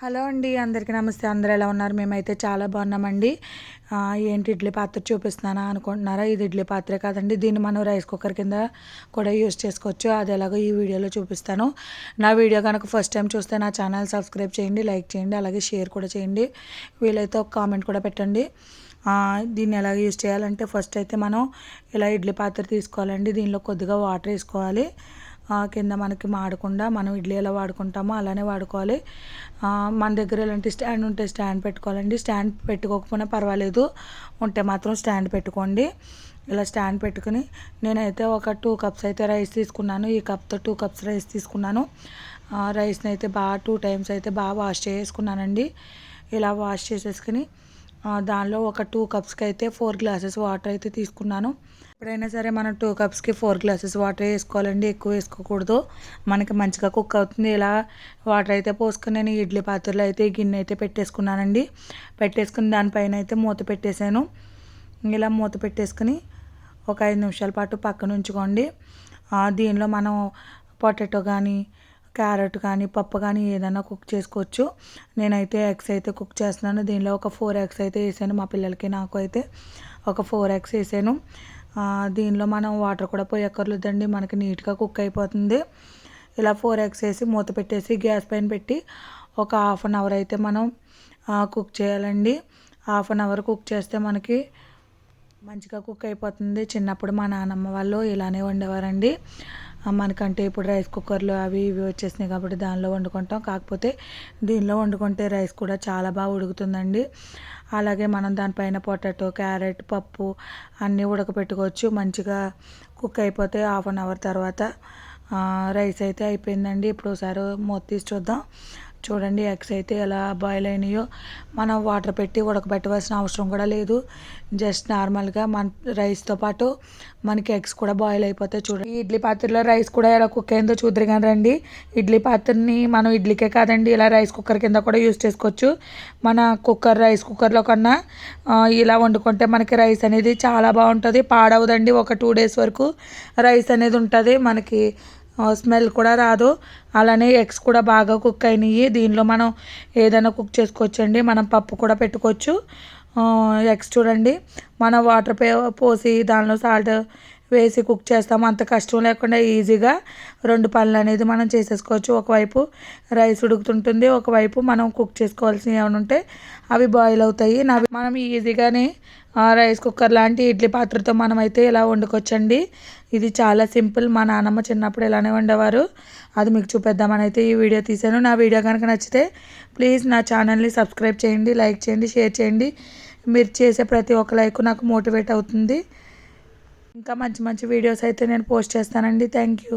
Hello అండి అందరికీ నమస్తే. అందరూ ఎలా ఉన్నారు? మేమైతే చాలా బాగున్నామండి. ఏంటి ఇడ్లీ పాత్ర చూపిస్తున్నానా అనుకుంటున్నారా? ఇది ఇడ్లీ పాత్రే కాదండి. దీన్ని మనం రైస్ కుక్కర్ కింద కూడా యూస్ చేసుకోవచ్చు. అది ఎలాగో ఈ వీడియోలో చూపిస్తాను. నా వీడియో కనుక ఫస్ట్ టైం చూస్తే నా ఛానల్ సబ్స్క్రైబ్ చేయండి లైక్ చేయండి అలాగే షేర్ కూడా చేయండి. వీలైతే ఒక కామెంట్ కూడా పెట్టండి. దీన్ని ఎలా యూస్ చేయాలంటే ఫస్ట్ అయితే మనం ఇలా ఇడ్లీ పాత్ర తీసుకోవాలండి. దీనిలో కొద్దిగా వాటర్ వేసుకోవాలి. కింద మనకి మాడకుండా మనం ఇడ్లీ ఎలా వాడుకుంటామో అలానే వాడుకోవాలి. మన దగ్గర ఇలాంటి స్టాండ్ ఉంటే స్టాండ్ పెట్టుకోవాలండి. స్టాండ్ పెట్టుకోకపోయినా పర్వాలేదు. ఉంటే మాత్రం స్టాండ్ పెట్టుకోండి. ఇలా స్టాండ్ పెట్టుకుని నేనైతే ఒక టూ కప్స్ అయితే రైస్ తీసుకున్నాను. ఈ కప్తో టూ కప్స్ రైస్ తీసుకున్నాను. రైస్ని అయితే బాగా టూ టైమ్స్ అయితే బాగా వాష్ చేసుకున్నానండి. ఇలా వాష్ చేసేసుకుని దానిలో ఒక టూ కప్స్కి అయితే ఫోర్ గ్లాసెస్ వాటర్ అయితే తీసుకున్నాను. ఎప్పుడైనా సరే మనం టూ కప్స్కి ఫోర్ గ్లాసెస్ వాటర్ వేసుకోవాలండి ఎక్కువ వేసుకోకూడదు. మనకి మంచిగా కుక్ అవుతుంది. ఇలా వాటర్ అయితే పోసుకుని నేను ఇడ్లీ పాత్రలో అయితే గిన్నె అయితే పెట్టేసుకున్నానండి. పెట్టేసుకుని దానిపైన అయితే మూత పెట్టేశాను. ఇలా మూత పెట్టేసుకుని ఒక ఐదు నిమిషాల పాటు పక్కన ఉంచుకోండి. దీనిలో మనం పొటాటో కానీ క్యారెట్ కానీ పప్పు కానీ ఏదైనా కుక్ చేసుకోవచ్చు. నేనైతే ఎగ్స్ అయితే కుక్ చేస్తున్నాను. దీనిలో ఒక ఫోర్ ఎగ్స్ అయితే వేసాను. మా పిల్లలకి నాకు అయితే ఒక ఫోర్ ఎగ్స్ వేసాను. దీనిలో మనం వాటర్ కూడా పోయక్కర్లేదండి. మనకి నీట్గా కుక్ అయిపోతుంది. ఇలా ఫోర్ ఎగ్స్ వేసి మూత పెట్టేసి గ్యాస్ పైన పెట్టి ఒక హాఫ్ అన్ అవర్ అయితే మనం కుక్ చేయాలండి. హాఫ్ అన్ అవర్ కుక్ చేస్తే మనకి మంచిగా కుక్ అయిపోతుంది. చిన్నప్పుడు మా నాన్నమ్మ వాళ్ళు ఇలానే వండేవారండి. మనకంటే ఇప్పుడు రైస్ కుక్కర్లు అవి ఇవి వచ్చేసినాయి కాబట్టి దానిలో వండుకుంటాం. కాకపోతే దీనిలో వండుకుంటే రైస్ కూడా చాలా బాగా ఉడుకుతుందండి. అలాగే మనం దానిపైన పొటాటో క్యారెట్ పప్పు అన్నీ ఉడకపెట్టుకోవచ్చు. మంచిగా కుక్ అయిపోతే హాఫ్ అన్ అవర్ తర్వాత రైస్ అయితే అయిపోయిందండి. ఇప్పుడు ఒకసారి మూత తీసి చూద్దాం. చూడండి ఎగ్స్ అయితే ఎలా బాయిల్ అయినాయో. మనం వాటర్ పెట్టి ఉడకబెట్టవలసిన అవసరం కూడా లేదు. జస్ట్ నార్మల్గా మన రైస్తో పాటు మనకి ఎగ్స్ కూడా బాయిల్ అయిపోతాయి చూడండి. ఇడ్లీ పాత్రలో రైస్ కూడా ఎలా కుక్ అయిందో చూద్దరు కానీ రండి. ఇడ్లీ పాత్రని మనం ఇడ్లీకే కాదండి ఇలా రైస్ కుక్కర్ కింద కూడా యూస్ చేసుకోవచ్చు. మన కుక్కర్ రైస్ కుక్కర్లో కన్నా ఇలా వండుకుంటే మనకి రైస్ అనేది చాలా బాగుంటుంది. పాడవదండి ఒక టూ డేస్ వరకు. రైస్ అనేది ఉంటుంది మనకి స్మెల్ కూడా రాదు. అలానే ఎగ్స్ కూడా బాగా కుక్ అయినాయి దీనిలో మనం ఏదైనా కుక్ చేసుకోవచ్చండి. మనం పప్పు కూడా పెట్టుకోవచ్చు. ఎగ్స్ చూడండి. మనం వాటర్ పే పోసి దానిలో సాల్ట్ వేసి కుక్ చేస్తాము. అంత కష్టం లేకుండా ఈజీగా రెండు పనులు అనేది మనం చేసేసుకోవచ్చు. ఒకవైపు రైస్ ఉడుకుతుంటుంది ఒకవైపు మనం కుక్ చేసుకోవాల్సినవి ఏమైనా ఉంటే అవి బాయిల్ అవుతాయి. నవి మనం ఈజీగానే రైస్ కుక్కర్ లాంటి ఇడ్లీ పాత్రతో మనం అయితే ఇలా వండుకోవచ్చండి. ఇది చాలా సింపుల్. మా నాన్నమ్మ చిన్నప్పుడు ఇలానే వండేవారు. అది మీకు చూపిద్దామని అయితే ఈ వీడియో తీశాను. నా వీడియో కనుక నచ్చితే ప్లీజ్ నా ఛానల్ని సబ్స్క్రైబ్ చేయండి లైక్ చేయండి షేర్ చేయండి. మీరు చేసే ప్రతి ఒక్క లైక్ నాకు మోటివేట్ అవుతుంది. ఇంకా మంచి మంచి వీడియోస్ అయితే నేను పోస్ట్ చేస్తానండి. Thank you.